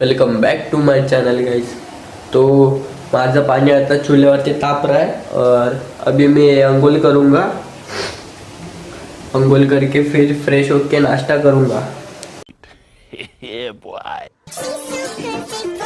Welcome back to my channel guys तो माझं पानी आता चूल्हे चूल्ह्यावरती ताप रहा है और अभी मैं अंगोल करूँगा। अंगोल करके फिर फ्रेश होके नाश्ता करूँगा।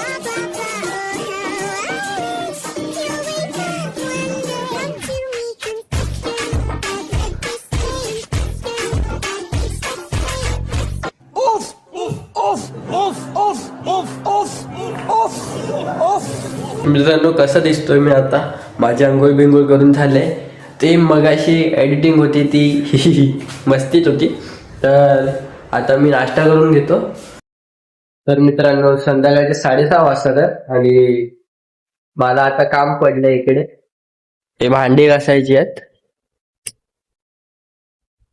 मित्रांनो कसं दिसतोय मी आता? माझी आंघोळ बिंघोळ करून झाले. ते मगाशी एडिटिंग होती ती मस्तीच होती. तर आता मी नाश्ता करून घेतो. तर मित्रांनो संध्याकाळचे साडेसहा वाजता तर आणि मला आता काम पडलं इकडे. हे भांडी घासायची आहेत.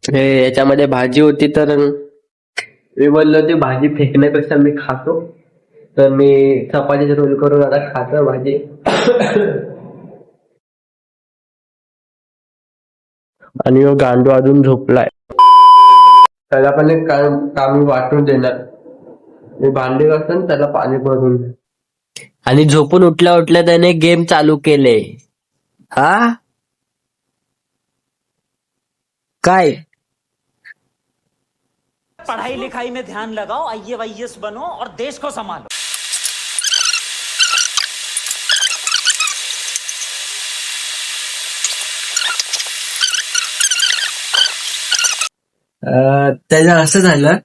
हे याच्यामध्ये भाजी होती तर मी बोललो ते भाजी फेकण्यापेक्षा मी खातो. तर मी चपातीचे रोल करून आता खातो भाजी. आणि गांडू अजून झोपलाय. त्याला पण एक काम काम वाटून देणार. मी भांडी घासून त्याला पाणी भरून दे आणि झोपून उठल्या उठल्या त्याने गेम चालू केले. हा? काय? पढ़ाई लिखाई में ध्यान लगाओ आइए वाईएस बनो और देश को संभालो। त्याचं असं झालं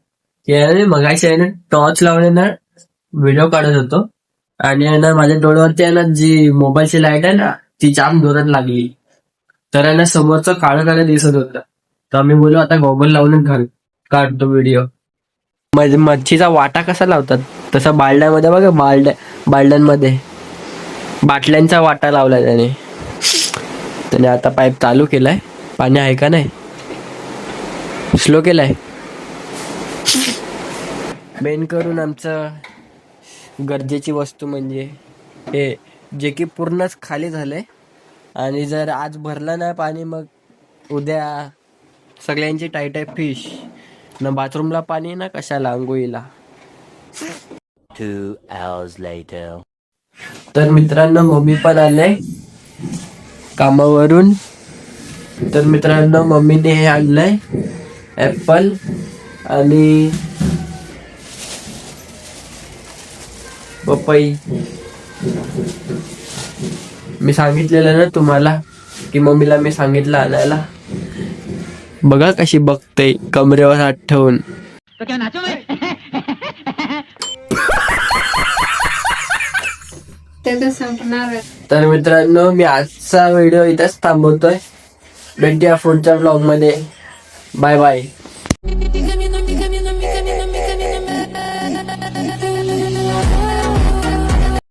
की आहे मगाशी आहे ना टॉर्च लावून ना व्हिडिओ काढत होतो आणि ना माझ्या डोळ्यावरती आहे ना जी मोबाईलची लाइट आहे ना ती जाम जोरात लागली तर आहे ना समोरचं काळं काळं दिसत होतं तर आम्ही बोलू आता गॉगल लावून घाल काढतो व्हिडिओ म्हणजे मच्छीचा वाटा कसा लावतात तसा बालड्यामध्ये बघा बालड्या बालड्यांमध्ये बाटल्यांचा वाटा लावला त्याने त्याने आता पाईप चालू केलाय पाणी आहे का नाही स्लो केलाय. मेन करून आमचं गरजेची वस्तू म्हणजे हे जे की पूर्णच खाली झालंय. आणि जर आज भरलं नाही पाणी मग उद्या सगळ्यांची टाईट आहे फिश. ना बाथरूमला पाणी ना कशाला आंघोळीला. Two hours later. तर मित्रांनो मम्मी पण आले कामावरून. तर मित्रांनो मम्मीने हे आणलंय. ऍपल आणि पपई. मी सांगितलेलं ना तुम्हाला की मम्मीला मी सांगितलं आणायला. बघा कशी बघते कमरेवर हात ठेवून. तर मित्रांनो मी आजचा व्हिडिओ इथेच थांबवतोय. भेटूया पुढच्या ब्लॉगमध्ये. Bye-bye.